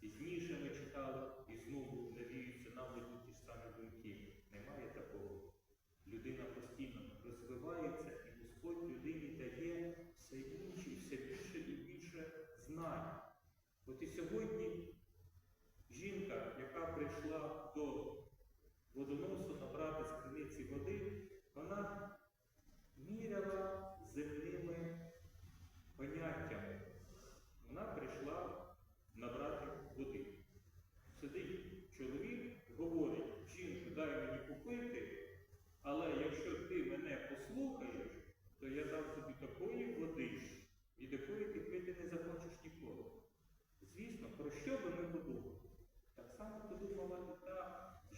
пізніше ми читали, і знову навіються нам ті ж самі думки. Немає такого. Людина постійно розвивається, і Господь людині дає все інше, все більше і більше знань. От і сьогодні жінка, яка прийшла до водоносу,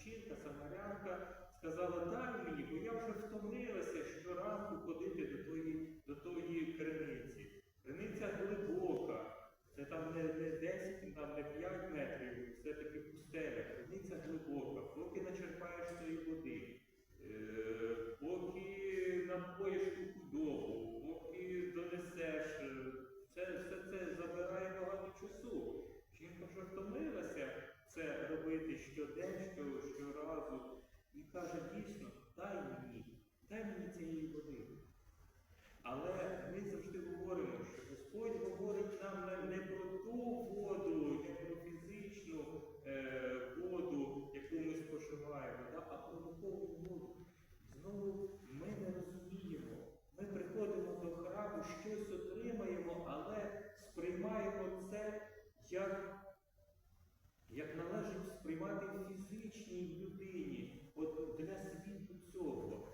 жінка, самарянка, сказала, дай мені, бо я вже втомилася щоранку ходити до тої, до тої криниці. Криниця глибока. Це там не, не 10, там не 5 метрів, все-таки пустеля, криниця глибока, поки начерпаєш цієї води, е, поки каже, дійсно, дай мені, дай мені цієї води. Але ми завжди говоримо, що Господь говорить нам не, про ту воду, не про фізичну е, воду, яку ми споживаємо, да, а про духовну воду. Знову ми не розуміємо. Ми приходимо до храму, щось отримаємо, але сприймаємо це як, як належить сприймати фізичній людині, от для світу цього.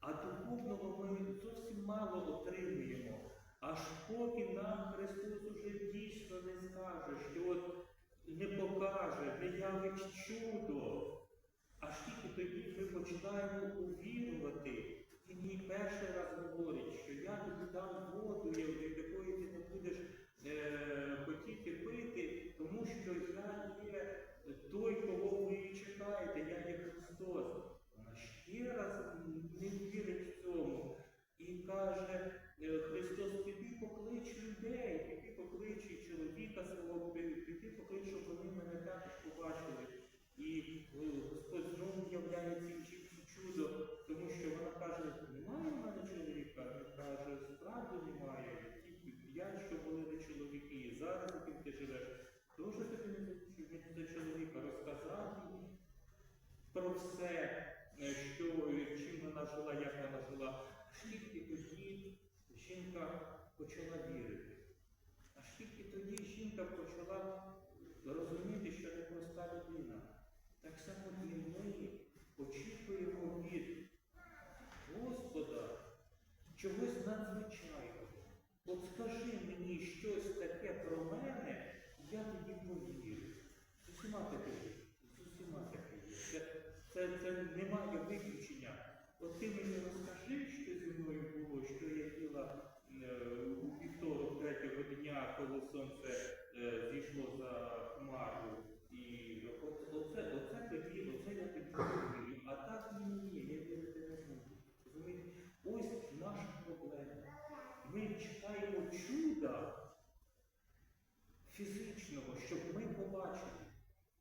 А духовного ми зовсім мало отримуємо. Аж поки нам Христос уже дійсно не скаже, що от не покаже, не явить чудо. Аж тільки тоді ми починаємо увірувати. І мені перший раз говорить, що я тобі дам воду, від якої ти не будеш е, хотіти пити, тому що я є той, кого ви чекаєте, я є Христос. Вона ще раз не вірить в цьому. І каже, е, Христос, піди поклич людей, піди поклич і чоловіка свого, піди поклич, щоб вони мене також побачили. І е, Господь знову являється їм чим чудо, тому що вона каже, немає в мене чоловіка. Він каже, справді немає. Ті п'ять, що були не чоловіки, і зараз яким ти живеш. Дуже тобі не за- не за чоловіка розказати про все, е, що, чим вона жила, як вона жила. Аж тільки тоді жінка почала вірити. Аж тільки тоді жінка почала розуміти, що не проста людина. Так само і ми очікуємо від Господа чогось надзвичайного. От скажи мені щось таке про мене, я тоді повірю. З усіма таке є. З усіма таке є. Це, це, це немає виключення. От ти мені розкажи, що зі мною було, що я їла е, у вівторок третього дня, коли сонце е, зійшло за хмару. І от, оце, оце тобі, оце я тобі вірю. А так ні, ні, я вірити не буду. Розумієте? Ось наша проблема. Ми чекаємо чуда фізичного, щоб ми побачили.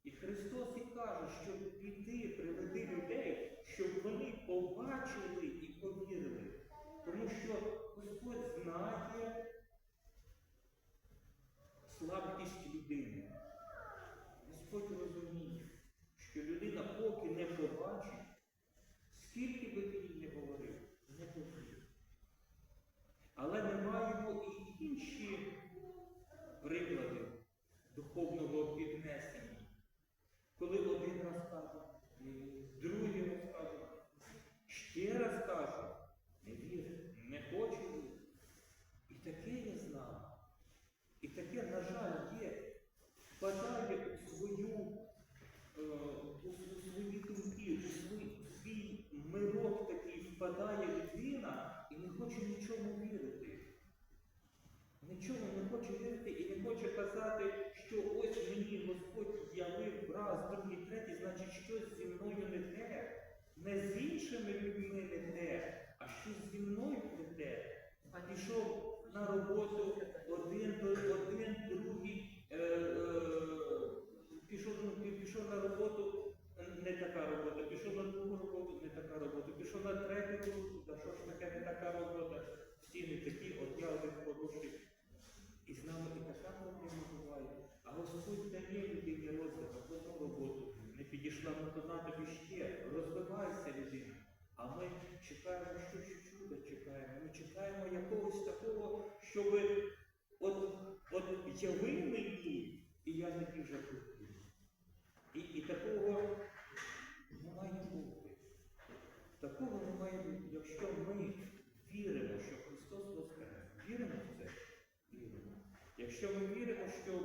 І Христос і каже, що піди, приведи людей, щоб вони побачили і повірили. Тому що Господь знає слабкість людини. Господь розуміє, що людина поки не побачить, скільки би ти їй не говорив, не повірить. Але ми маємо і інші приклади духовного піднесення. Коли один раз каже, і другий раз каже, ще раз каже, не вірить, не хоче вірити. І таке я знав. І таке, на жаль, є. Впадає у свою, е, у, у свої думки, у свій, у свій мирок такий впадає людина і не хоче нічому вірити. Нічого не хоче вірити і не хоче казати, що ось мені Господь явив раз, другий, третій, значить щось зі мною не те. Не з іншими людьми не те, а щось зі мною не те. Пішов на роботу один, один, другий, е, е, ну, пішов на роботу, не така робота, пішов на другу роботу, не така робота, пішов на третю роботу, та що ж таке не така робота, всі не такі, от я один хороший. І з нами і така проблема буває. А Господь дає людині розвиток, одну роботу, не підійшла, ну то на тобі ще, розвивайся людина. А ми чекаємо, що чудо чекаємо. Ми чекаємо якогось такого, щоб от, от яви мені, і я тобі вже куплю. І, і такого не має бути. Такого не має бути, якщо ми віримо, що Христос воскрес. Віримо в це? Віримо. Якщо ми віримо, що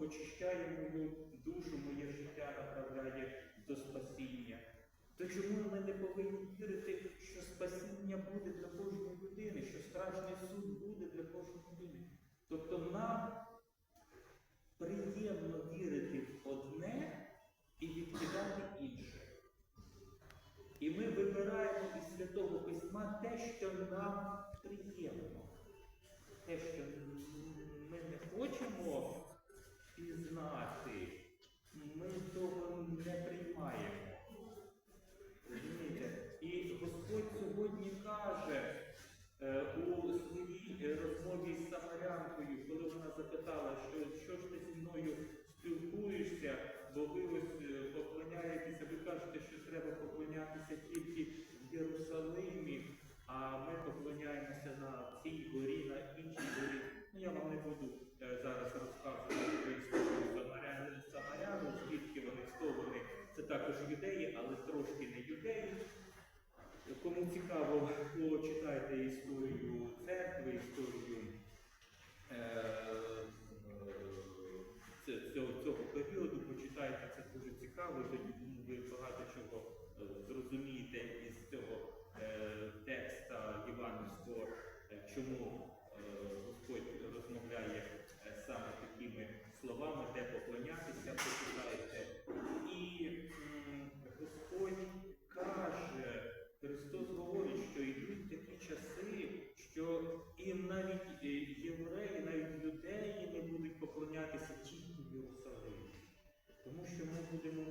очищає мою душу, моє життя направляє до спасіння? То чому ми не повинні вірити, що спасіння буде для кожної людини, що страшний суд буде для кожної людини? Тобто нам приємно вірити в одне і відкидати інше. І ми вибираємо із Святого Письма те, що нам приємно. Те, що ми не хочемо пізнати, ми того не приймаємо. Розумієте? І Господь сьогодні каже е, у своїй розмові з Самарянкою, коли вона запитала, що, що ж ти зі мною спілкуєшся, бо ви ось е, поклоняєтеся, ви кажете, що треба поклонятися тільки в Єрусалимі, а ми поклоняємося на цій горі, на іншій горі. Ну я вам не буду е, зараз розказувати про історію Самарян, Самаряну, звідки вони, хто вони. Це також юдеї, але трошки не юдеї. Кому цікаво, почитайте історію церкви, історію е, е, цього, цього періоду, почитайте, це дуже цікаво, тоді ви багато чого е, зрозумієте із цього е, текста євангельського, е, чому е, Господь розмовляє е, саме такими словами, де поклонятися, почитайте. І м, Господь каже, Христос говорить, що йдуть такі часи, що і навіть е, євреї, навіть юдеї не будуть поклонятися тільки в Єрусалимі. Тому що ми будемо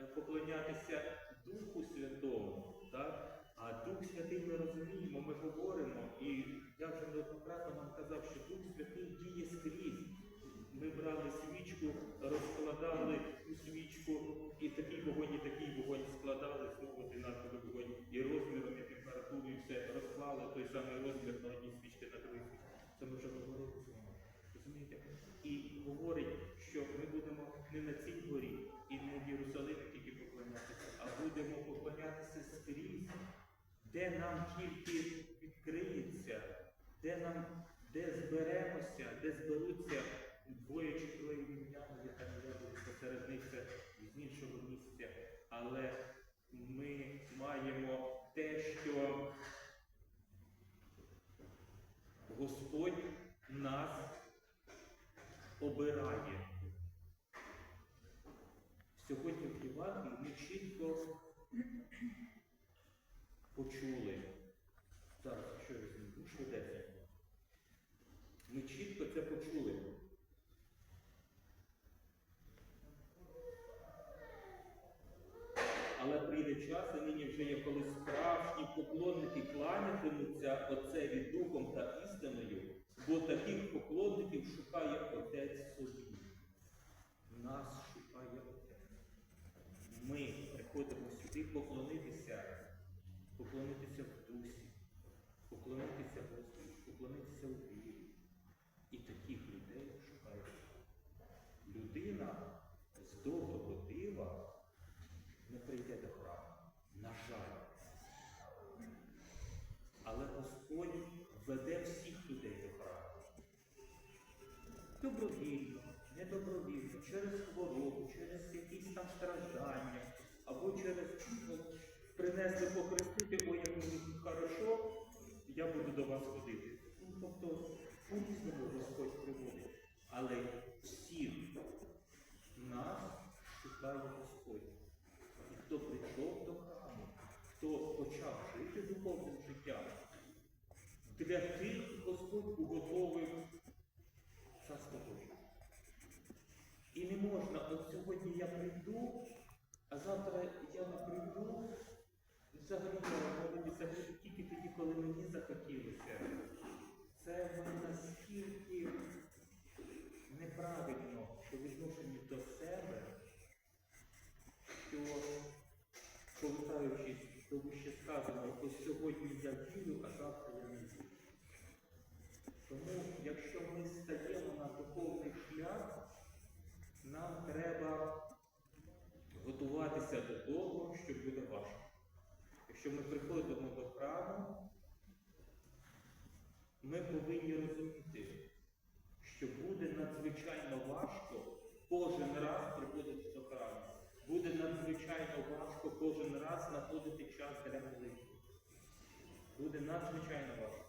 е, поклонятися Духу Святому, так? а Дух Святий ми розуміємо, ми говоримо, і я вже неоднократно вам казав, що Дух Святий діє скрізь. Ми брали свічку, розкладали цю свічку, і такий вогонь, і такий вогонь складали, знову одинаковий вогонь, і розміром, і температуру, і все розклали той самий розмір Це ми вже говорили. Розумієте? І говорить, що ми будемо не на цій горі і не в Єрусалимі тільки поклонятися, а будемо поклонятися скрізь, де нам тільки відкриється, де нам де зберемося, де зберуться двоє чи троє ім'ями, я там я буду посеред них це з іншого місця. Але ми маємо те, що Господь нас обирає. Сьогодні в Євангелії ми чітко почули. Зараз, що я візьму, швидесенько. Ми чітко це почули. Але прийде час, і нині вже є коли справжні поклонники кланятимуться Отцеві Духом та істиною, бо таких поклонників шукає Отець собі. Нас шукає Отець. Ми приходимо сюди поклонитися, поклонитися в дусі, поклонитися Господу, поклонитися у вірі. І таких людей шукає. Людина принесли похрестити, ой, як мені хорошо, я буду до вас ходити. Ну, тобто, по-різному Господь приводить. Але всіх нас шукає Господь. І хто прийшов до храму, хто почав жити духовним життям, для тих Господь уготовив царство Боже. І не можна, от сьогодні я прийду, а завтра я не прийду. Взагалі я говорю тільки тоді, коли мені захотілося. Це настільки неправильно по відношенню до себе, що повертаючись до вище сказаного, ось сьогодні я вірю, а завтра я не вірю. Тому, якщо ми стаємо на духовний шлях, нам треба готуватися до того, що буде Якщо ми приходимо до храму, ми повинні розуміти, що буде надзвичайно важко кожен раз приходити до храму. Буде надзвичайно важко кожен раз знаходити час для молитви. Буде надзвичайно важко.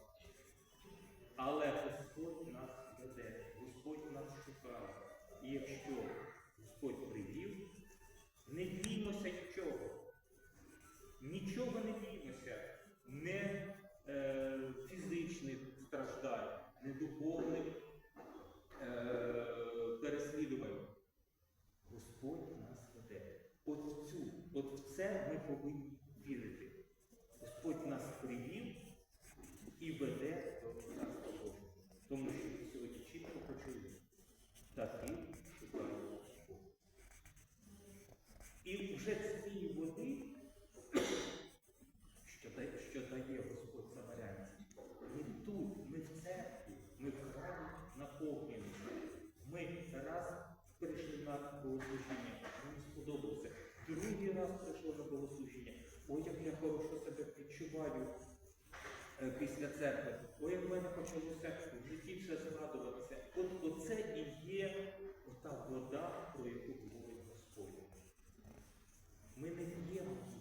Але Господь нас веде, Господь нас шукає. І якщо Господь нас веде. От в цю, от в це ми повинні вірити. Господь нас привів і веде до Царства Божого. Тому що сьогодні чітко почули. Таки нас прийшло на богослужіння. О, як я хорошо себе відчуваю е, після церкви, о, як в мене почалося в житті все згадуватися. От оце і є ота вода, про яку говорить Господь. Ми не п'ємо.